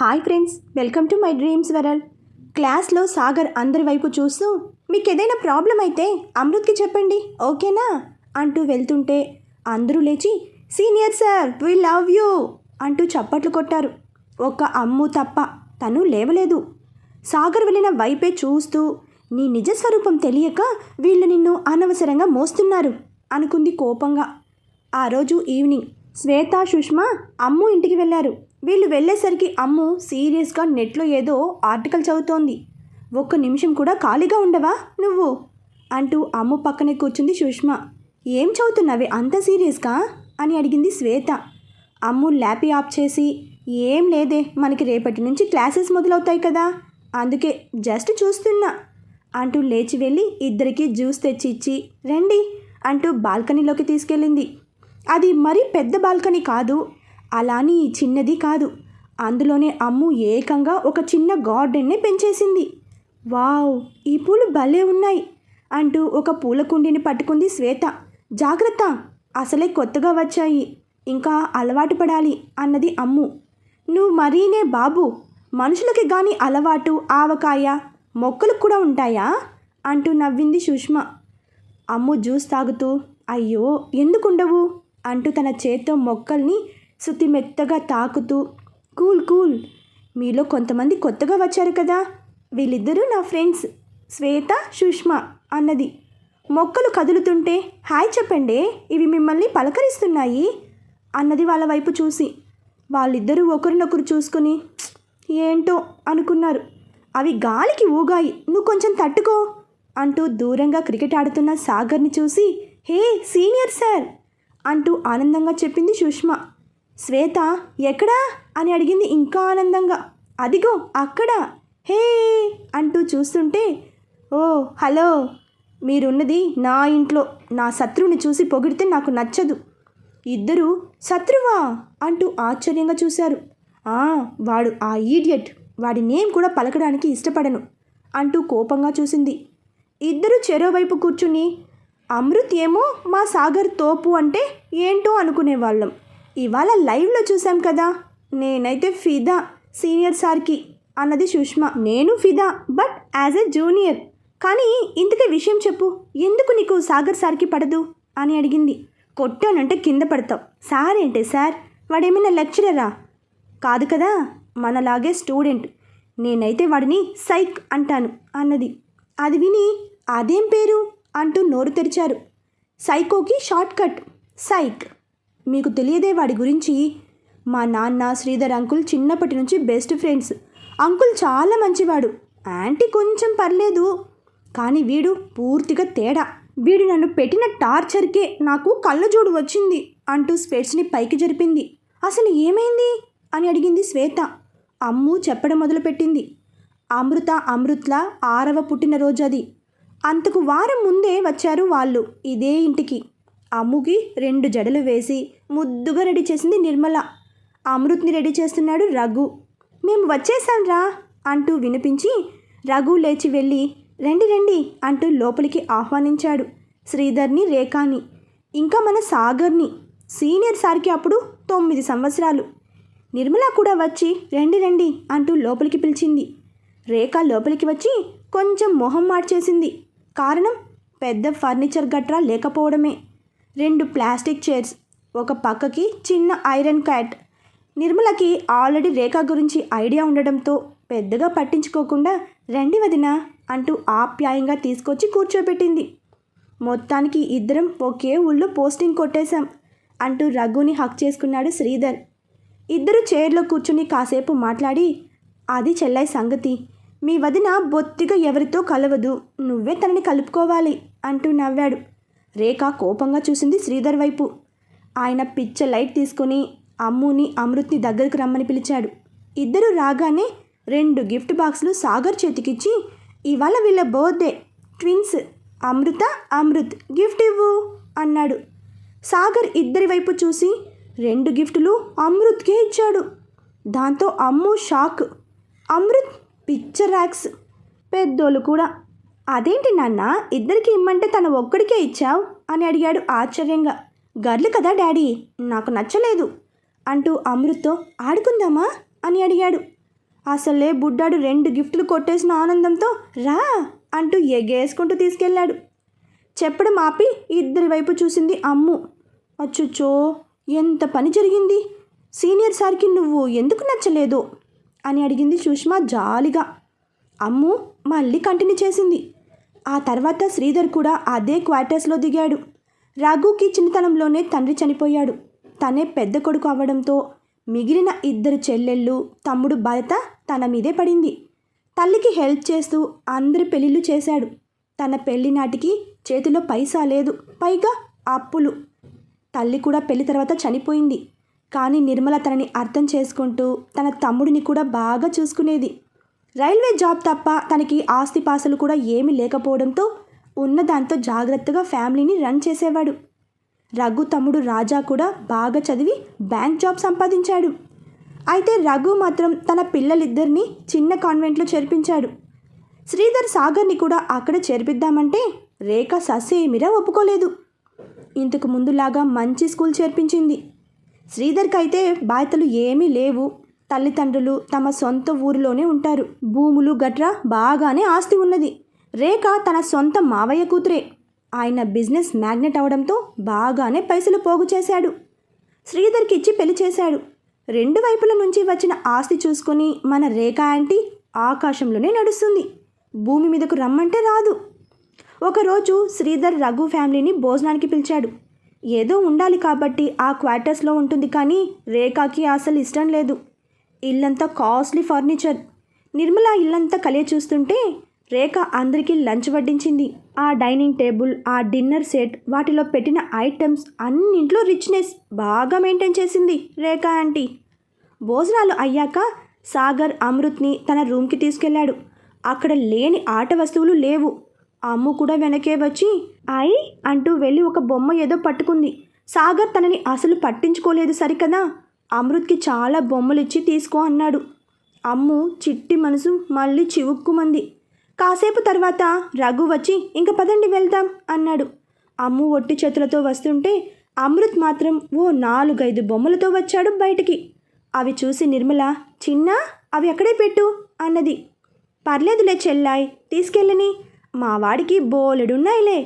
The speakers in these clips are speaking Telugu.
Hi friends welcome to my dreams world. క్లాస్లో సాగర్ అందరి వైపు చూస్తూ మీకు ఏదైనా ప్రాబ్లం అయితే అమృత్కి చెప్పండి ఓకేనా? అంటూ వెళ్తుంటే అందరూ లేచి senior sir we love you అంటూ చప్పట్లు కొట్టారు. ఒక్క అమ్ము తప్ప తను లేవలేదు. సాగర్ వెళ్ళిన వైపే చూస్తూ నీ నిజ స్వరూపం తెలియక వీళ్ళు నిన్ను అనవసరంగా మోస్తున్నారు అనుకుంది కోపంగా. ఆ రోజు ఈవినింగ్ శ్వేత సుష్మా అమ్ము ఇంటికి వెళ్ళారు. వీళ్ళు వెళ్ళేసరికి అమ్ము సీరియస్గా నెట్లో ఏదో ఆర్టికల్ చదువుతోంది. ఒక్క నిమిషం కూడా ఖాళీగా ఉండవా నువ్వు? అంటూ అమ్ము పక్కనే కూర్చుంది సుష్మా. ఏం చదువుతున్నావే అంత సీరియస్గా? అని అడిగింది శ్వేత. అమ్ము ల్యాపీ ఆఫ్ చేసి ఏం లేదే మనకి రేపటి నుంచి క్లాసెస్ మొదలవుతాయి కదా అందుకే జస్ట్ చూస్తున్నా అంటూ లేచి వెళ్ళి ఇద్దరికి జ్యూస్ తెచ్చి ఇచ్చి రండి అంటూ బాల్కనీలోకి తీసుకెళ్ళింది. అది మరీ పెద్ద బాల్కనీ కాదు అలాని చిన్నది కాదు. అందులోనే అమ్ము ఏకంగా ఒక చిన్న గార్డెన్నే పెంచేసింది. వావ్ ఈ పూలు భలే ఉన్నాయి అంటూ ఒక పూల కుండీని పట్టుకుంది శ్వేత. జాగ్రత్త అసలే కొత్తగా వచ్చాయి. ఇంకా అలవాటు పడాలి అన్నది అమ్ము. నువ్వు మరీనే బాబు మనుషులకి గాని అలవాటు ఆవకాయ మొక్కలకు కూడా ఉంటాయా? అంటూ నవ్వింది సుష్మ. అమ్ము జ్యూస్ తాగుతూ అయ్యో ఎందుకుండవు? అంటూ తన చేత్తో మొక్కల్ని శృతి మెత్తగా తాకుతూ కూల్ కూల్. మీలో కొంతమంది కొత్తగా వచ్చారు కదా. వీళ్ళిద్దరూ నా ఫ్రెండ్స్. శ్వేత సుష్మ అన్నది. మొక్కలు కదులుతుంటే హాయ్ చెప్పండి ఇవి మిమ్మల్ని పలకరిస్తున్నాయి అన్నది వాళ్ళ వైపు చూసి. వాళ్ళిద్దరూ ఒకరినొకరు చూసుకుని ఏంటో అనుకున్నారు. అవి గాలికి ఊగాయి. నువ్వు కొంచెం తట్టుకో అంటూ దూరంగా క్రికెట్ ఆడుతున్న సాగర్ని చూసి హే సీనియర్ సార్ అంటూ ఆనందంగా చెప్పింది సుష్మా. శ్వేత ఎక్కడా? అని అడిగింది ఇంకా ఆనందంగా. అదిగో అక్కడ. హే! అంటూ చూస్తుంటే ఓ హలో! మీరున్నది నా ఇంట్లో. నా శత్రువుని చూసి పొగిడితే నాకు నచ్చదు. ఇద్దరు శత్రువా? అంటూ ఆశ్చర్యంగా చూశారు. ఆ వాడు ఆ ఈడియట్. వాడి నేమ్ కూడా పలకడానికి ఇష్టపడను అంటూ కోపంగా చూసింది. ఇద్దరు చెరోవైపు కూర్చుని అమృత్ ఏమో మా సాగర్ తోపు అంటే ఏంటో అనుకునేవాళ్ళం. ఇవాళ లైవ్లో చూసాం కదా. నేనైతే ఫిదా సీనియర్ సార్కి అన్నది సుష్మ. నేను ఫిదా బట్ యాజ్ ఎ జూనియర్. కానీ ఇంతకే విషయం చెప్పు. ఎందుకు నీకు సాగర్ సార్కి పడదు? అని అడిగింది. కొట్టానంటే కింద పడతావు. సార్ ఏంటే సార్? వాడేమైనా లెక్చరరా? కాదు కదా మనలాగే స్టూడెంట్. నేనైతే వాడిని సైక్ అంటాను అన్నది. అది విని అదేం పేరు? అంటూ నోరు తెరిచారు. సైకోకి షార్ట్ కట్ సైక్. మీకు తెలియదే వాడి గురించి. మా నాన్న శ్రీధర్ అంకుల్ చిన్నప్పటి నుంచి బెస్ట్ ఫ్రెండ్స్. అంకుల్ చాలా మంచివాడు. ఆంటీ కొంచెం పర్లేదు. కానీ వీడు పూర్తిగా తేడా. వీడు నన్ను పెట్టిన టార్చర్కే నాకు కళ్ళజోడు వచ్చింది అంటూ స్పెట్స్ని పైకి జరిపింది. అసలు ఏమైంది? అని అడిగింది శ్వేత. అమ్ము చెప్పడం మొదలుపెట్టింది. అమృత అమృత్ల ఆరవ పుట్టినరోజు అది. అంతకు వారం ముందే వచ్చారు వాళ్ళు ఇదే ఇంటికి. అమ్ముకి రెండు జడలు వేసి ముద్దుగా రెడీ చేసింది నిర్మల. అమృత్ని రెడీ చేస్తున్నాడు రఘు. మేము వచ్చేసాం రా అంటూ వినిపించి రఘు లేచి వెళ్ళి రండి రండి అంటూ లోపలికి ఆహ్వానించాడు శ్రీధర్ని రేఖాని ఇంకా మన సాగర్ని. సీనియర్ సార్కి అప్పుడు తొమ్మిది సంవత్సరాలు. నిర్మల కూడా వచ్చి రండి రండి అంటూ లోపలికి పిలిచింది. రేఖ లోపలికి వచ్చి కొంచెం మొహం మార్చేసింది. కారణం పెద్ద ఫర్నిచర్ గట్రా లేకపోవడమే. రెండు ప్లాస్టిక్ చైర్స్ ఒక పక్కకి చిన్న ఐరన్ క్యాట్. నిర్మలకి ఆల్రెడీ రేఖ గురించి ఐడియా ఉండడంతో పెద్దగా పట్టించుకోకుండా రండి వదిన అంటూ ఆప్యాయంగా తీసుకొచ్చి కూర్చోబెట్టింది. మొత్తానికి ఇద్దరం ఒకే ఊళ్ళో పోస్టింగ్ కొట్టేశాం అంటూ రఘుని హక్ చేసుకున్నాడు శ్రీధర్. ఇద్దరు చైర్లో కూర్చుని కాసేపు మాట్లాడి అది చెల్లై సంగతి. మీ వదిన బొత్తిగా ఎవరితో కలవదు. నువ్వే తనని కలుపుకోవాలి అంటూ నవ్వాడు. రేఖ కోపంగా చూసింది శ్రీధర్ వైపు. ఆయన పిచ్చ లైట్ తీసుకొని అమ్ముని అమృత్ని దగ్గరకు రమ్మని పిలిచాడు. ఇద్దరు రాగానే రెండు గిఫ్ట్ బాక్సులు సాగర్ చేతికిచ్చి ఇవాళ వీళ్ళ birthday twins Amrita Amrit gift ఇవ్వు అన్నాడు. సాగర్ ఇద్దరి వైపు చూసి రెండు గిఫ్టులు అమృత్కే ఇచ్చాడు. దాంతో Ammu shock. Amrit picture racks పెద్దోళ్ళు కూడా. అదేంటి నాన్న ఇద్దరికి ఇమ్మంటే తను ఒక్కడికే ఇచ్చావు? అని అడిగాడు ఆశ్చర్యంగా. గర్లు కదా డాడీ? నాకు నచ్చలేదు. అంటూ అమృత్తో ఆడుకుందామా? అని అడిగాడు. అసలే బుడ్డాడు రెండు గిఫ్టులు కొట్టేసిన ఆనందంతో రా అంటూ ఎగేసుకుంటూ తీసుకెళ్ళాడు. చెప్పడం ఆపి ఇద్దరి వైపు చూసింది అమ్ము. అచ్చుచ్చో ఎంత పని జరిగింది? సీనియర్ సార్కి నువ్వు ఎందుకు నచ్చలేదు? అని అడిగింది సుష్మా జాలిగా. అమ్ము మళ్ళీ కంటిన్యూ చేసింది. ఆ తర్వాత శ్రీధర్ కూడా అదే క్వార్టర్స్లో దిగాడు. రఘుకి చిన్నతనంలోనే తండ్రి చనిపోయాడు. తనే పెద్ద కొడుకు అవ్వడంతో మిగిలిన ఇద్దరు చెల్లెళ్ళు తమ్ముడు బాధ్యత తన మీదే పడింది. తల్లికి హెల్ప్ చేస్తూ అందరి పెళ్ళిళ్ళు చేశాడు. తన పెళ్ళి నాటికి చేతిలో పైసా లేదు పైగా అప్పులు. తల్లి కూడా పెళ్ళి తర్వాత చనిపోయింది. కానీ నిర్మల తనని అర్థం చేసుకుంటూ తన తమ్ముడిని కూడా బాగా చూసుకునేది. రైల్వే జాబ్ తప్ప తనకి ఆస్తిపాసలు కూడా ఏమీ లేకపోవడంతో ఉన్న దాంతో జాగ్రత్తగా ఫ్యామిలీని రన్ చేసేవాడు. రఘు తమ్ముడు రాజా కూడా బాగా చదివి బ్యాంక్ జాబ్ సంపాదించాడు. అయితే రఘు మాత్రం తన పిల్లలిద్దరినీ చిన్న కాన్వెంట్లో చేర్పించాడు. శ్రీధర్ సాగర్ని కూడా అక్కడ చేర్పిద్దామంటే రేఖ ససేమిరా ఒప్పుకోలేదు. ఇంతకు ముందులాగా మంచి స్కూల్ చేర్పించింది. శ్రీధర్కి అయితే బాధ్యతలు ఏమీ లేవు. తల్లిదండ్రులు తమ సొంత ఊరిలోనే ఉంటారు. భూములు గట్రా బాగానే ఆస్తి ఉన్నది. రేఖ తన సొంత మావయ్య కూతురే. ఆయన బిజినెస్ మ్యాగ్నెట్ అవడంతో బాగానే పైసలు పోగు చేశాడు. శ్రీధర్కి ఇచ్చి పెళ్ళి చేశాడు. రెండు వైపుల నుంచి వచ్చిన ఆస్తి చూసుకొని మన రేఖ ఆంటీ ఆకాశంలోనే నడుస్తుంది. భూమి మీదకు రమ్మంటే రాదు. ఒకరోజు శ్రీధర్ రఘు ఫ్యామిలీని భోజనానికి పిలిచాడు. ఏదో ఉండాలి కాబట్టి ఆ క్వార్టర్స్లో ఉంటుంది కానీ రేఖకి అసలు ఇష్టం లేదు. ఇల్లంతా కాస్ట్లీ ఫర్నిచర్. నిర్మల ఇల్లంతా కలియ చూస్తుంటే రేఖ అందరికీ లంచ్ వడ్డించింది. ఆ డైనింగ్ టేబుల్ ఆ డిన్నర్ సెట్ వాటిలో పెట్టిన ఐటమ్స్ అన్నింట్లో రిచ్నెస్ బాగా మెయింటైన్ చేసింది రేఖ ఆంటీ. భోజనాలు అయ్యాక సాగర్ అమృత్ని తన రూమ్కి తీసుకెళ్ళాడు. అక్కడ లేని ఆట వస్తువులు లేవు. అమ్ము కూడా వెనకే వచ్చి ఐ అంటూ వెళ్ళి ఒక బొమ్మ ఏదో పట్టుకుంది. సాగర్ తనని అసలు పట్టించుకోలేదు సరికదా? అమృత్కి చాలా బొమ్మలు ఇచ్చి తీసుకో అన్నాడు. అమ్ము చిట్టి మనసు మళ్ళీ చివుక్కుమంది. కాసేపు తర్వాత రఘు వచ్చి ఇంక పదండి వెళ్దాం అన్నాడు. అమ్ము ఒట్టి చేతులతో వస్తుంటే అమృత్ మాత్రం ఓ నాలుగైదు బొమ్మలతో వచ్చాడు బయటికి. అవి చూసి నిర్మల చిన్న అవి అక్కడే పెట్టు అన్నది. పర్లేదులే చెల్లాయ్ తీసుకెళ్ళని. మా వాడికి బోలెడున్నాయిలే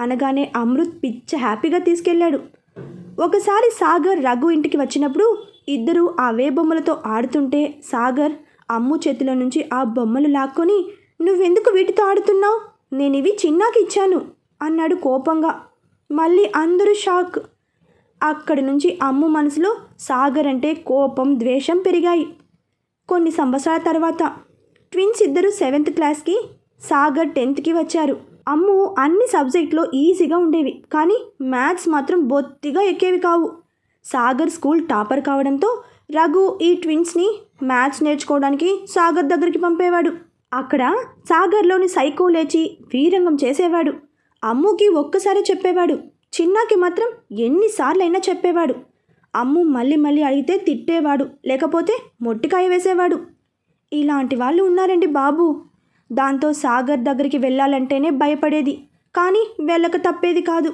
అనగానే అమృత్ పిచ్చ హ్యాపీగా తీసుకెళ్ళాడు. ఒకసారి సాగర్ రఘు ఇంటికి వచ్చినప్పుడు ఇద్దరూ అవే బొమ్మలతో ఆడుతుంటే సాగర్ అమ్ము చేతిలో నుంచి ఆ బొమ్మలు లాక్కొని నువ్వెందుకు వీటితో ఆడుతున్నావు? నేను ఇవి చిన్నాకి ఇచ్చాను అన్నాడు కోపంగా. మళ్ళీ అందరూ షాక్. అక్కడి నుంచి అమ్ము మనసులో సాగర్ అంటే కోపం ద్వేషం పెరిగాయి. కొన్ని సంవత్సరాల తర్వాత ట్విన్స్ ఇద్దరు సెవెంత్ క్లాస్కి సాగర్ టెన్త్కి వచ్చారు. అమ్ము అన్ని సబ్జెక్టులో ఈజీగా ఉండేవి కానీ మ్యాథ్స్ మాత్రం బొత్తిగా ఎక్కేవి కావు. సాగర్ స్కూల్ టాపర్ కావడంతో రఘు ఈ ట్విన్స్ని మ్యాథ్స్ నేర్చుకోవడానికి సాగర్ దగ్గరికి పంపేవాడు. అక్కడ సాగర్లోని సైకో లేచి వీరంగం చేసేవాడు. అమ్ముకి ఒక్కసారి చెప్పేవాడు. చిన్నాకి మాత్రం ఎన్నిసార్లైనా చెప్పేవాడు. అమ్ము మళ్ళీ మళ్ళీ అడిగితే తిట్టేవాడు. లేకపోతే మొట్టికాయ వేసేవాడు. ఇలాంటి వాళ్ళు ఉన్నారండి బాబు. దాంతో సాగర్ దగ్గరికి వెళ్ళాలంటేనే భయపడేది. కానీ వెళ్ళక తప్పేది కాదు.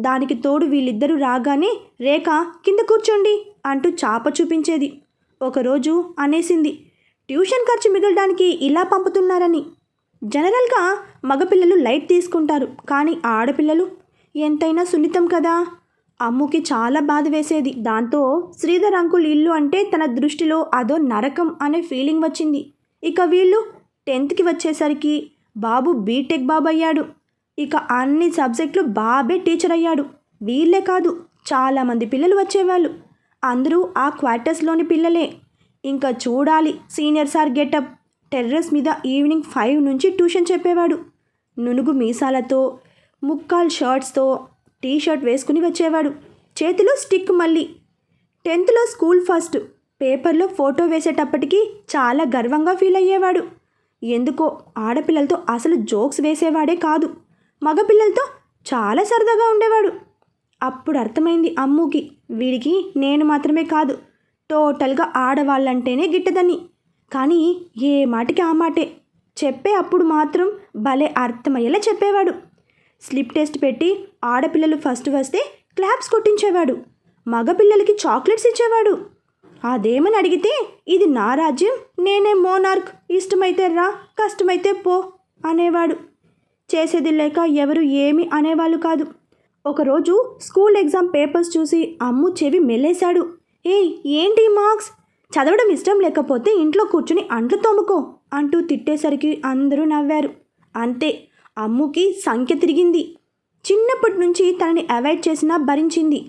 దానికి తోడు వీళ్ళిద్దరూ రాగానే రేఖ కింద కూర్చోండి అంటూ చాప చూపించేది. ఒకరోజు అనేసింది. ట్యూషన్ ఖర్చు మిగలడానికి ఇలా పంపుతున్నారని. జనరల్గా మగపిల్లలు లైట్ తీసుకుంటారు. కానీ ఆడపిల్లలు? ఎంతైనా సున్నితం కదా? అమ్ముకి చాలా బాధ వేసేది. దాంతో శ్రీధర్ అంకుల్ ఇల్లు అంటే తన దృష్టిలో అదో నరకం అనే ఫీలింగ్ వచ్చింది. ఇక వీళ్ళు టెన్త్కి వచ్చేసరికి బాబు బీటెక్ బాబు అయ్యాడు ఇక అన్ని సబ్జెక్టులు బాబే టీచర్ అయ్యాడు. వీళ్ళే కాదు చాలామంది పిల్లలు వచ్చేవాళ్ళు. అందరూ ఆ క్వార్టర్స్లోని పిల్లలే. ఇంకా చూడాలి. Senior sir getup. టెర్రస్ మీద ఈవినింగ్ ఫైవ్ నుంచి ట్యూషన్ చెప్పేవాడు. నునుగు మీసాలతో ముక్కాల్ షర్ట్స్తో టీ షర్ట్ వేసుకుని వచ్చేవాడు. చేతిలో స్టిక్ మళ్ళీ. టెన్త్లో స్కూల్ ఫస్ట్. పేపర్లో ఫోటో వేసేటప్పటికి చాలా గర్వంగా ఫీల్ అయ్యేవాడు. ఎందుకో ఆడపిల్లలతో అసలు జోక్స్ వేసేవాడే కాదు. మగపిల్లలతో చాలా సరదాగా ఉండేవాడు. అప్పుడు అర్థమైంది అమ్ముకి. వీడికి నేను మాత్రమే కాదు. టోటల్గా ఆడవాళ్ళంటేనే గిట్టదని. కానీ ఏ మాటికి ఆ మాటే. చెప్పే అప్పుడు మాత్రం భలే అర్థమయ్యేలా చెప్పేవాడు. స్లిప్ టెస్ట్ పెట్టి ఆడపిల్లలు ఫస్ట్ వస్తే క్లాప్స్ కొట్టించేవాడు. మగపిల్లలకి చాక్లెట్స్ ఇచ్చేవాడు. అదేమని అడిగితే ఇది నా రాజ్యం నేనే మోనార్క్ ఇష్టమైతే రా కష్టమైతే పో అనేవాడు. చేసేది లేక ఎవరు ఏమి అనేవాళ్ళు కాదు. ఒకరోజు స్కూల్ ఎగ్జామ్ పేపర్స్ చూసి అమ్ము చెవి మెల్లేశాడు. ఏయ్ ఏంటి మార్క్స్? చదవడం ఇష్టం లేకపోతే ఇంట్లో కూర్చుని అంట్లు తోముకో అంటూ తిట్టేసరికి అందరూ నవ్వారు. అంతే అమ్ముకి సంఖ్య తిరిగింది. చిన్నప్పటి నుంచి తనని అవాయిడ్ చేసినా భరించింది.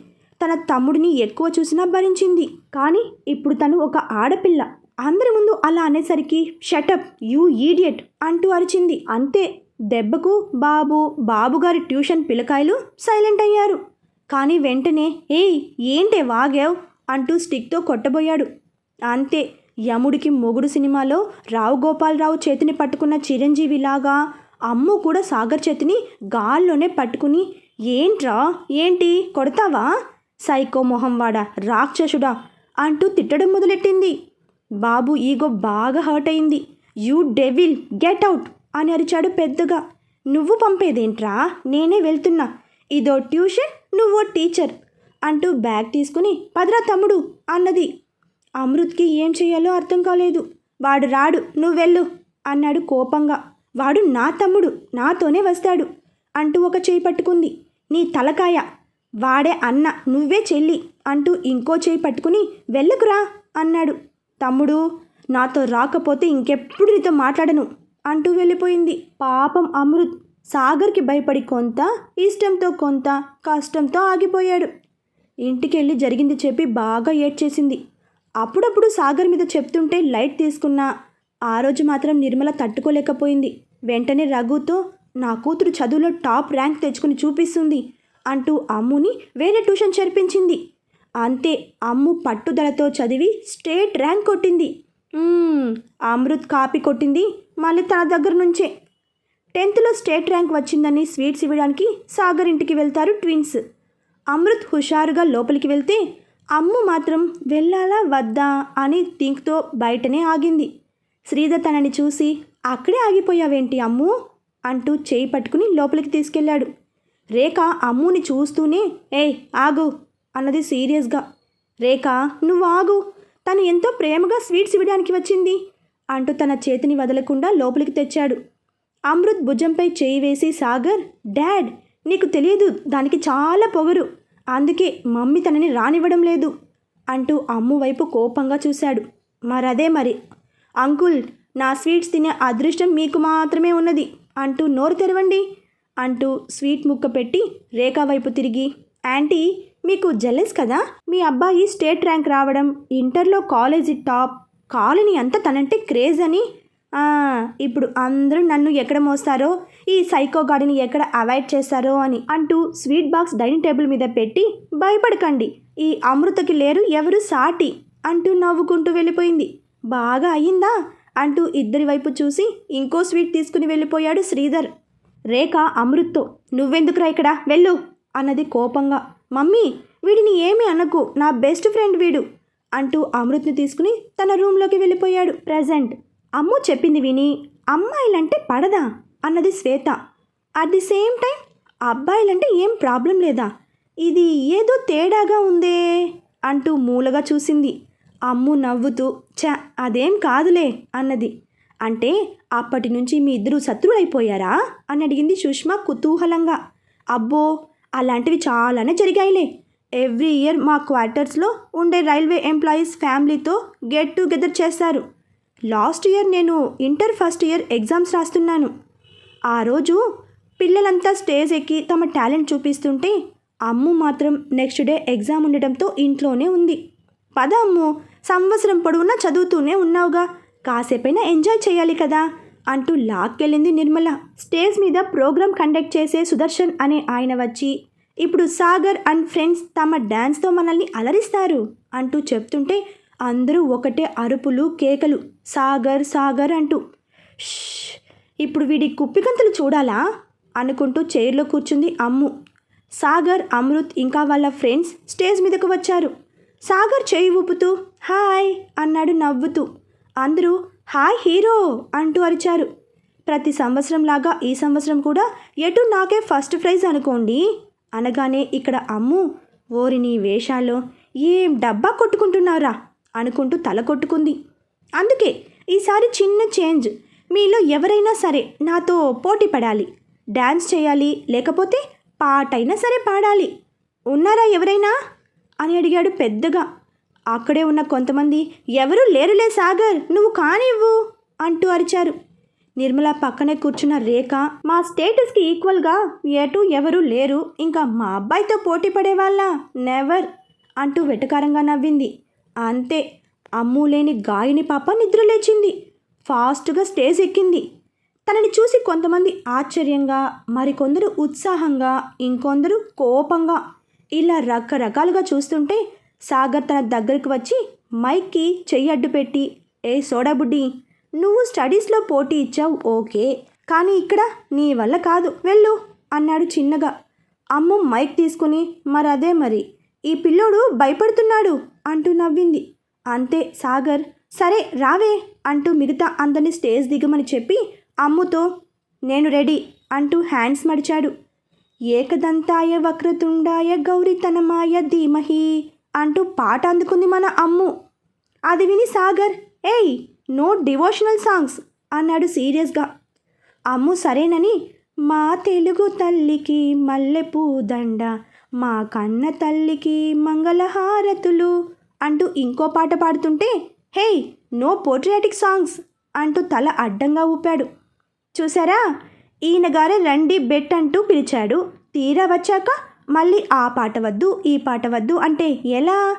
తన తమ్ముడిని ఎక్కువ చూసినా భరించింది. కానీ ఇప్పుడు తను ఒక ఆడపిల్ల. అందరి ముందు అలా అనేసరికి షటప్ యూ ఈడియట్ అంటూ అరిచింది. అంతే దెబ్బకు బాబు బాబుగారి ట్యూషన్ పిల్లకాయలు సైలెంట్ అయ్యారు. కానీ వెంటనే ఏయ్ ఏంటే వాగావ్? అంటూ స్టిక్తో కొట్టబోయాడు. అంతే యముడికి మొగుడు సినిమాలో రావు గోపాలరావు చేతిని పట్టుకున్న చిరంజీవిలాగా అమ్ము కూడా సాగర్ చేతిని గాల్లోనే పట్టుకుని ఏంట్రా ఏంటి కొడతావా? సైకో మొహంవాడా రాక్షసుడా అంటూ తిట్టడం మొదలెట్టింది. బాబు ఈగో బాగా హర్ట్ అయింది. యూ డెవిల్ గెట్ అవుట్ అని అరిచాడు పెద్దగా. నువ్వు పంపేదేంట్రా? నేనే వెళ్తున్నా. ఇదో ట్యూషన్ నువ్వో టీచర్ అంటూ బ్యాగ్ తీసుకుని పదరా తమ్ముడు అన్నది. అమృత్కి ఏం చేయాలో అర్థం కాలేదు. వాడు రాడు నువ్వు వెళ్ళు అన్నాడు కోపంగా. వాడు నా తమ్ముడు నాతోనే వస్తాడు అంటూ ఒక చేయి పట్టుకుంది. నీ తలకాయ వాడే అన్న నువ్వే చెల్లి అంటూ ఇంకో చేయి పట్టుకుని వెళ్ళకురా అన్నాడు. తమ్ముడు నాతో రాకపోతే ఇంకెప్పుడు నీతో మాట్లాడను అంటూ వెళ్ళిపోయింది. పాపం అమృత్ సాగర్కి భయపడి కొంత ఇష్టంతో కొంత కష్టంతో ఆగిపోయాడు. ఇంటికెళ్ళి జరిగింది చెప్పి బాగా ఏడ్చేసింది. అప్పుడప్పుడు సాగర్ మీద చెప్తుంటే లైట్ తీసుకున్నా ఆ రోజు మాత్రం నిర్మల తట్టుకోలేకపోయింది. వెంటనే రఘుతో నా కూతురు చదువులో టాప్ ర్యాంక్ తెచ్చుకుని చూపిస్తుంది అంటూ అమ్ముని వేరే ట్యూషన్ చేర్పించింది. అంతే అమ్ము పట్టుదలతో చదివి స్టేట్ ర్యాంక్ కొట్టింది. అమృత్ కాపీ కొట్టింది మళ్ళీ తన దగ్గర నుంచే. టెన్త్లో స్టేట్ ర్యాంక్ వచ్చిందని స్వీట్స్ ఇవ్వడానికి సాగర్ ఇంటికి వెళ్తారు ట్విన్స్. అమృత్ హుషారుగా లోపలికి వెళ్తే అమ్ము మాత్రం వెళ్ళాలా వద్దా అని థింక్తో బయటనే ఆగింది. శ్రీధర్ తనని చూసి అక్కడే ఆగిపోయావేంటి అమ్ము? అంటూ చేయి పట్టుకుని లోపలికి తీసుకెళ్ళాడు. రేఖ అమ్ముని చూస్తూనే ఏయ్ ఆగు అన్నది సీరియస్గా. రేఖ నువ్వు ఆగు. తను ఎంతో ప్రేమగా స్వీట్స్ ఇవ్వడానికి వచ్చింది అంటూ తన చేతిని వదలకుండా లోపలికి తెచ్చాడు. అమృత్ భుజంపై చేయి వేసి సాగర్ డాడ్ నీకు తెలియదు దానికి చాలా పొగరు. అందుకే మమ్మీ తనని రానివ్వడం లేదు అంటూ అమ్ము వైపు కోపంగా చూశాడు. మరదే మరి. అంకుల్ నా స్వీట్స్ తినే అదృష్టం మీకు మాత్రమే ఉన్నది అంటూ నోరు తెరవండి అంటూ స్వీట్ ముక్క పెట్టి రేఖా వైపు తిరిగి యాంటీ మీకు జెలెస్ కదా? మీ అబ్బాయి స్టేట్ ర్యాంక్ రావడం ఇంటర్లో కాలేజీ టాప్ కాలనీ అంతా తనంటే క్రేజ్ అని ఇప్పుడు అందరూ నన్ను ఎక్కడ మోస్తారో ఈ సైకో గాడిని ఎక్కడ అవాయిడ్ చేస్తారో అని అంటూ స్వీట్ బాక్స్ డైనింగ్ టేబుల్ మీద పెట్టి భయపడకండి. ఈ అమృతకి లేరు ఎవరు సాటి అంటూ నవ్వుకుంటూ వెళ్ళిపోయింది. బాగా అయ్యిందా అంటూ ఇద్దరి వైపు చూసి ఇంకో స్వీట్ తీసుకుని వెళ్ళిపోయాడు శ్రీధర్. రేఖ అమృత్తో నువ్వెందుకురా ఇక్కడ? వెళ్ళు అన్నది కోపంగా. మమ్మీ వీడిని ఏమి అనకు. నా బెస్ట్ ఫ్రెండ్ వీడు అంటూ అమృత్ని తీసుకుని తన రూమ్లోకి వెళ్ళిపోయాడు. ప్రజెంట్ అమ్ము చెప్పింది విని అమ్మాయిలంటే పడదా? అన్నది Shweta. At the same time అబ్బాయిలంటే ఏం ప్రాబ్లం లేదా? ఇది ఏదో తేడాగా ఉందే అంటూ మూలగా చూసింది. అమ్ము నవ్వుతూ చ అదేం కాదులే అన్నది. అంటే అప్పటి నుంచి మీ ఇద్దరు శత్రువులైపోయారా? అని అడిగింది సుష్మా కుతూహలంగా. అబ్బో అలాంటివి చాలానే జరిగాయిలే. ఎవ్రీ ఇయర్ మా క్వార్టర్స్లో ఉండే రైల్వే ఎంప్లాయీస్ ఫ్యామిలీతో గెట్ టుగెదర్ చేస్తారు. లాస్ట్ ఇయర్ నేను ఇంటర్ ఫస్ట్ ఇయర్ ఎగ్జామ్స్ రాస్తున్నాను. ఆ రోజు పిల్లలంతా స్టేజ్ ఎక్కి తమ టాలెంట్ చూపిస్తుంటే అమ్ము మాత్రం నెక్స్ట్ డే ఎగ్జామ్ ఉండటంతో ఇంట్లోనే ఉంది. పద అమ్ము సంవత్సరం పొడవునా చదువుతూనే ఉన్నావుగా. కాసేపైనా ఎంజాయ్ చేయాలి కదా అంటూ లాక్కెళ్ళింది నిర్మల. స్టేజ్ మీద ప్రోగ్రామ్ కండక్ట్ చేసే సుదర్శన్ అనే ఆయన వచ్చి ఇప్పుడు సాగర్ అండ్ ఫ్రెండ్స్ తమ డ్యాన్స్తో మనల్ని అలరిస్తారు అంటూ చెప్తుంటే అందరూ ఒకటే అరుపులు కేకలు. సాగర్ సాగర్ అంటూ. ష్ ఇప్పుడు వీడి కుప్పికంతలు చూడాలా? అనుకుంటూ చైర్లో కూర్చుంది అమ్ము. సాగర్ అమృత్ ఇంకా వాళ్ళ ఫ్రెండ్స్ స్టేజ్ మీదకు వచ్చారు. సాగర్ చేయి ఊపుతూ హాయ్ అన్నాడు నవ్వుతూ. అందరూ హాయ్ హీరో అంటూ అరిచారు. ప్రతి సంవత్సరం లాగా ఈ సంవత్సరం కూడా ఎటు నాకే ఫస్ట్ ప్రైజ్ అనుకోండి అనగానే ఇక్కడ అమ్ము ఓరి నీ వేషాల్లో ఏం డబ్బా కొట్టుకుంటున్నారా అనుకుంటూ తల కొట్టుకుంది. అందుకే ఈసారి చిన్న చేంజ్. మీలో ఎవరైనా సరే నాతో పోటీ పడాలి. డ్యాన్స్ చేయాలి లేకపోతే పాటైనా సరే పాడాలి. ఉన్నారా ఎవరైనా? అని అడిగాడు పెద్దగా. అక్కడే ఉన్న కొంతమంది ఎవరూ లేరులే సాగర్ నువ్వు కానివ్వు అంటూ అరిచారు. నిర్మల పక్కనే కూర్చున్న రేఖ మా స్టేటస్కి ఈక్వల్గా ఎటు ఎవరూ లేరు ఇంకా మా అబ్బాయితో పోటీ పడేవాళ్ళ? నెవర్ అంటూ వెటకారంగా నవ్వింది. అంతే. అమ్ము లేని గాయని పాప నిద్రలేచింది ఫాస్ట్గా స్టేజ్ ఎక్కింది. తనని చూసి కొంతమంది ఆశ్చర్యంగా మరికొందరు ఉత్సాహంగా ఇంకొందరు కోపంగా ఇలా రకరకాలుగా చూస్తుంటే సాగర్ తన దగ్గరికి వచ్చి మైక్కి చెయ్యి అడ్డు పెట్టి ఏ సోడాబుడ్డి నువ్వు స్టడీస్లో పోటీ ఇచ్చావు ఓకే కానీ ఇక్కడ నీ వల్ల కాదు వెళ్ళు అన్నాడు చిన్నగా. అమ్మ మైక్ తీసుకుని మరదే మరి ఈ పిల్లోడు భయపడుతున్నాడు అంటూ నవ్వింది. అంతే సాగర్. సరే రావే అంటూ మిగతా అందరిని స్టేజ్ దిగమని చెప్పి అమ్ముతో నేను రెడీ అంటూ హ్యాండ్స్ మడిచాడు. ఏకదంతాయ వక్రతుండాయ గౌరితనమాయ ధీమహి అంటూ పాట అందుకుంది మన అమ్ము. అది విని సాగర్ ఏయ్ నో డివోషనల్ సాంగ్స్ అన్నాడు సీరియస్గా. అమ్ము సరేనని మా తెలుగు తల్లికి మల్లెపూ దండ మా కన్న తల్లికి మంగళహారతులు అంటూ ఇంకో పాట పాడుతుంటే హే నో పోట్రియాటిక్ సాంగ్స్ అంటూ తల అడ్డంగా ఊపాడు. చూసారా? ఈయనగారే రండి బెట్ అంటూ పిలిచాడు. తీరా వచ్చాక మళ్ళీ ఆ పాట వద్దు ఈ పాట వద్దు అంటే ఎలా?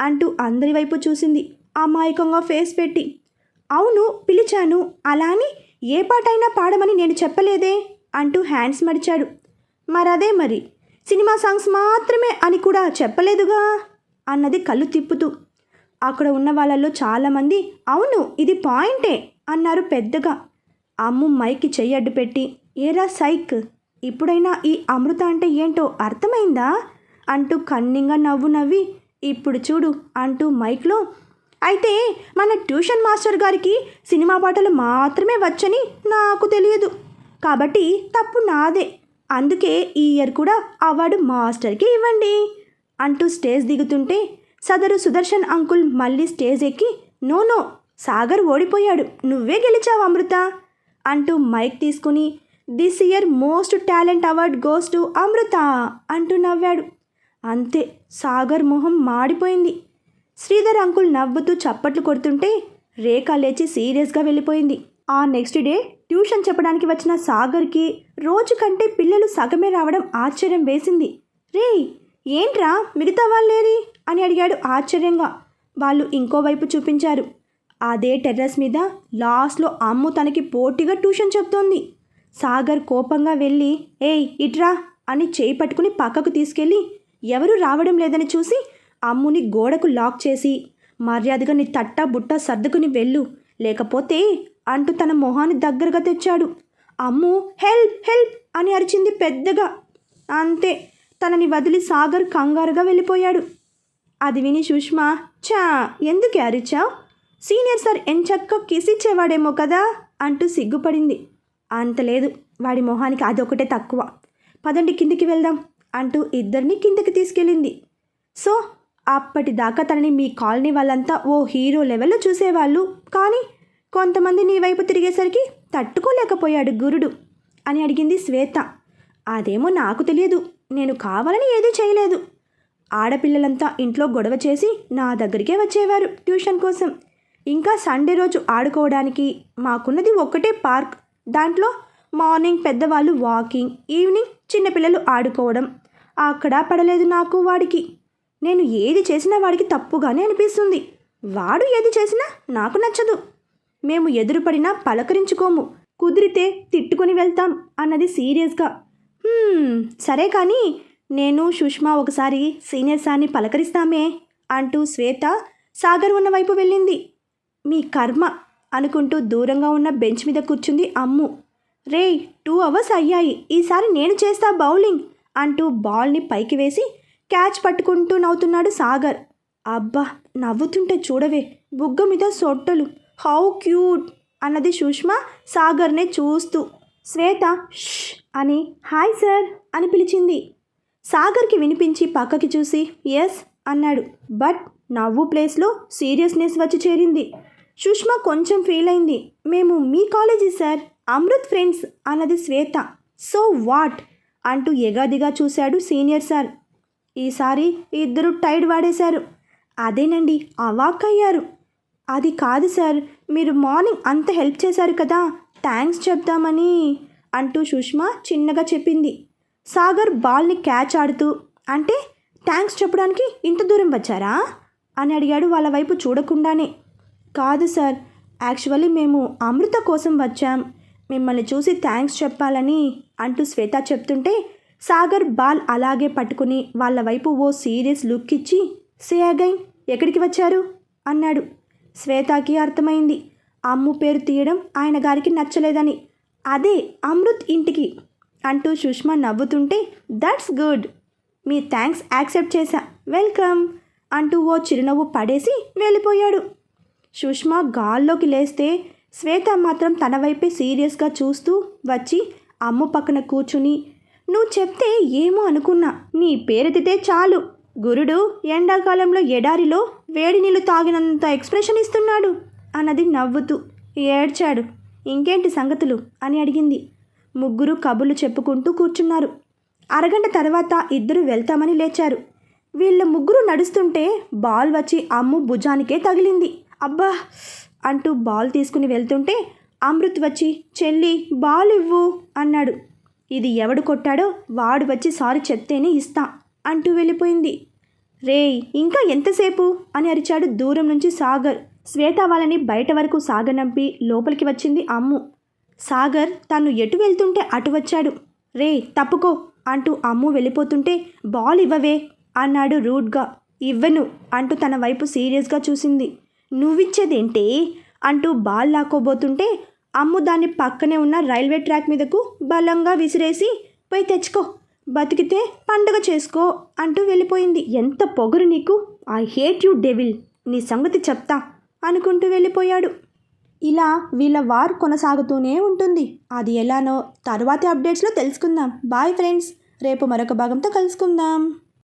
అంటూ అందరి వైపు చూసింది అమాయకంగా ఫేస్ పెట్టి. అవును పిలిచాను. అలా అని ఏ పాటైనా పాడమని నేను చెప్పలేదే అంటూ హ్యాండ్స్ మడిచాడు. మరదే మరి. సినిమా సాంగ్స్ మాత్రమే అని కూడా చెప్పలేదుగా? అన్నది కళ్ళు తిప్పుతూ. అక్కడ ఉన్న వాళ్ళల్లో చాలామంది అవును ఇది పాయింటే అన్నారు పెద్దగా. అమ్ము మైకి చెయ్యి అడ్డు పెట్టి ఏరా సైక్ ఇప్పుడైనా ఈ అమృత అంటే ఏంటో అర్థమైందా? అంటూ కన్నింగా నవ్వు నవ్వి ఇప్పుడు చూడు అంటూ మైక్లో అయితే మన ట్యూషన్ మాస్టర్ గారికి సినిమా పాటలు మాత్రమే వచ్చని నాకు తెలియదు. కాబట్టి తప్పు నాదే. అందుకే ఈ ఇయర్ కూడా అవార్డు మాస్టర్కి ఇవ్వండి అంటూ స్టేజ్ దిగుతుంటే సదరు సుదర్శన్ అంకుల్ మళ్ళీ స్టేజ్ ఎక్కి నో నో సాగర్ ఓడిపోయాడు నువ్వే గెలిచావు అమృత అంటూ మైక్ తీసుకుని this year most talent award goes to Amrita అంటూ నవ్వాడు. అంతే సాగర్ మొహం మాడిపోయింది. శ్రీధర్ అంకుల్ నవ్వుతూ చప్పట్లు కొడుతుంటే రేఖ లేచి సీరియస్గా వెళ్ళిపోయింది. ఆ నెక్స్ట్ డే ట్యూషన్ చెప్పడానికి వచ్చిన సాగర్కి రోజు కంటే పిల్లలు సగమే రావడం ఆశ్చర్యం వేసింది. రే ఏంట్రా? మిగతా వాళ్ళేరి? అని అడిగాడు ఆశ్చర్యంగా. వాళ్ళు ఇంకోవైపు చూపించారు. అదే టెర్రస్ మీద లాస్ట్లో అమ్ము తనకి పోటీగా ట్యూషన్ చెప్తోంది. సాగర్ కోపంగా వెళ్ళి ఏయ్ ఇట్రా! అని చేయి పట్టుకుని పక్కకు తీసుకెళ్ళి ఎవరూ రావడం లేదని చూసి అమ్ముని గోడకు లాక్ చేసి మర్యాదగా నీ తట్ట బుట్ట సర్దుకుని వెళ్ళు. లేకపోతే అంటూ తన మొహాన్ని దగ్గరగా తెచ్చాడు. అమ్ము హెల్ప్ హెల్ప్ అని అరిచింది పెద్దగా. అంతే తనని వదిలి సాగర్ కంగారుగా వెళ్ళిపోయాడు. అది విని సుష్మా చా ఎందుకు అరిచావు? సీనియర్ సార్ ఎంచక్క కిసిచ్చేవాడేమో కదా అంటూ సిగ్గుపడింది. అంత లేదు వాడి మొహానికి అదొకటే తక్కువ. పదండి కిందికి వెళ్దాం అంటూ ఇద్దరిని కిందకి తీసుకెళ్ళింది. సో అప్పటిదాకా తనని మీ కాలనీ వాళ్ళంతా ఓ హీరో లెవెల్లో చూసేవాళ్ళు. కానీ కొంతమంది నీ వైపు తిరిగేసరికి తట్టుకోలేకపోయాడు గురుడు అని అడిగింది శ్వేత. అదేమో నాకు తెలియదు. నేను కావాలని ఏదీ చేయలేదు. ఆడపిల్లలంతా ఇంట్లో గొడవ చేసి నా దగ్గరికే వచ్చేవారు ట్యూషన్ కోసం. ఇంకా సండే రోజు ఆడుకోవడానికి మాకున్నది ఒక్కటే పార్క్. దాంట్లో మార్నింగ్ పెద్దవాళ్ళు వాకింగ్ ఈవినింగ్ చిన్నపిల్లలు ఆడుకోవడం. అక్కడ పడలేదు నాకు వాడికి. నేను ఏది చేసినా వాడికి తప్పుగానే అనిపిస్తుంది. వాడు ఏది చేసినా నాకు నచ్చదు. మేము ఎదురుపడినా పలకరించుకోము. కుదిరితే తిట్టుకుని వెళ్తాం అన్నది సీరియస్గా. సరే కానీ నేను సుష్మా ఒకసారి సీనియర్ సార్ని పలకరిస్తామే అంటూ శ్వేత సాగర్ ఉన్న వైపు వెళ్ళింది. మీ కర్మ అనుకుంటూ దూరంగా ఉన్న బెంచ్ మీద కూర్చుంది అమ్ము. రే టూ అవర్స్ అయ్యాయి. ఈసారి నేను చేస్తా బౌలింగ్ అంటూ బాల్ని పైకి వేసి క్యాచ్ పట్టుకుంటూ నవ్వుతున్నాడు సాగర్. అబ్బా నవ్వుతుంటే చూడవే. బుగ్గ మీద సొట్టలు. హౌ క్యూట్ అన్నది సుష్మా సాగర్నే చూస్తూ. శ్వేత ష్ అని హాయ్ సార్ అని పిలిచింది. సాగర్కి వినిపించి పక్కకి చూసి ఎస్ అన్నాడు. బట్ నవ్వు ప్లేస్లో సీరియస్నెస్ వచ్చి చేరింది. సుష్మా కొంచెం ఫీల్ అయింది. మేము మీ కాలేజీ సార్ అమృత్ ఫ్రెండ్స్ అన్నది శ్వేత. So what? అంటూ ఎగాదిగా చూశాడు సీనియర్ సార్. ఈసారి ఇద్దరు టైడ్ వాడేశారు. అదేనండి అవాక్ అయ్యారు అది కాదు సార్ మీరు మార్నింగ్ అంత హెల్ప్ చేశారు కదా థ్యాంక్స్ చెప్దామని అంటూ సుష్మా చిన్నగా చెప్పింది. సాగర్ బాల్ని క్యాచ్ ఆడుతూ అంటే థ్యాంక్స్ చెప్పడానికి ఇంత దూరం వచ్చారా? అని అడిగాడు వాళ్ళ వైపు చూడకుండానే. కాదు సార్ యాక్చువల్లీ మేము అమృత కోసం వచ్చాం మిమ్మల్ని చూసి థ్యాంక్స్ చెప్పాలని అంటూ శ్వేత చెప్తుంటే సాగర్ బాల్ అలాగే పట్టుకుని వాళ్ళ వైపు ఓ సీరియస్ లుక్ ఇచ్చి సే అగైన్ ఎక్కడికి వచ్చారు? అన్నాడు. శ్వేతకి అర్థమైంది. అమ్ము పేరు తీయడం ఆయన గారికి నచ్చలేదని. అదే అమృత్ ఇంటికి అంటూ సుష్మా నవ్వుతుంటే that's good me thanks accept చేశా. వెల్కమ్ అంటూ ఓ చిరునవ్వు పడేసి వెళ్ళిపోయాడు. సుష్మా గాల్లోకి లేస్తే శ్వేత మాత్రం తన వైపే సీరియస్గా చూస్తూ వచ్చి అమ్ము పక్కన కూర్చుని నువ్వు చెప్తే ఏమో అనుకున్నా. నీ పేరెత్తితే చాలు. గురుడు ఎండాకాలంలో ఎడారిలో వేడి నీళ్ళు తాగినంత ఎక్స్ప్రెషన్ ఇస్తున్నాడు అన్నది నవ్వుతూ ఏడ్చాడు. ఇంకేంటి సంగతులు? అని అడిగింది. ముగ్గురు కబుర్లు చెప్పుకుంటూ కూర్చున్నారు. అరగంట తర్వాత ఇద్దరు వెళ్తామని లేచారు. వీళ్ళ ముగ్గురు నడుస్తుంటే బాల్ వచ్చి అమ్ము భుజానికే తగిలింది. అబ్బా! అంటూ బాల్ తీసుకుని వెళ్తుంటే అమృత్ వచ్చి చెల్లి బాల్ ఇవ్వు అన్నాడు. ఇది ఎవడు కొట్టాడో వాడు వచ్చి సారీ చెప్తేనే ఇస్తా అంటూ వెళ్ళిపోయింది. రేయ్ ఇంకా ఎంతసేపు? అని అరిచాడు దూరం నుంచి సాగర్. శ్వేత వాళ్ళని బయట వరకు సాగనంపి లోపలికి వచ్చింది అమ్ము. సాగర్ తను ఎటు వెళ్తుంటే అటు వచ్చాడు. రే తప్పుకో అంటూ అమ్ము వెళ్ళిపోతుంటే బాల్ ఇవ్వవే అన్నాడు రూడ్గా. ఇవ్వను అంటూ తన వైపు సీరియస్గా చూసింది. నువ్విచ్చేదేంటే? అంటూ బాల్ లాక్కోబోతుంటే అమ్ము దాన్ని పక్కనే ఉన్న రైల్వే ట్రాక్ మీదకు బలంగా విసిరేసి పోయి తెచ్చుకో బతికితే పండగ చేసుకో అంటూ వెళ్ళిపోయింది. ఎంత పొగరు నీకు? ఐ హేట్ యు డెవిల్ నీ సంగతి చెప్తా అనుకుంటూ వెళ్ళిపోయాడు. ఇలా వీళ్ళ వార్ కొనసాగుతూనే ఉంటుంది. అది ఎలానో తర్వాతి అప్డేట్స్లో తెలుసుకుందాం. బాయ్ ఫ్రెండ్స్ రేపు మరొక భాగంతో కలుసుకుందాం.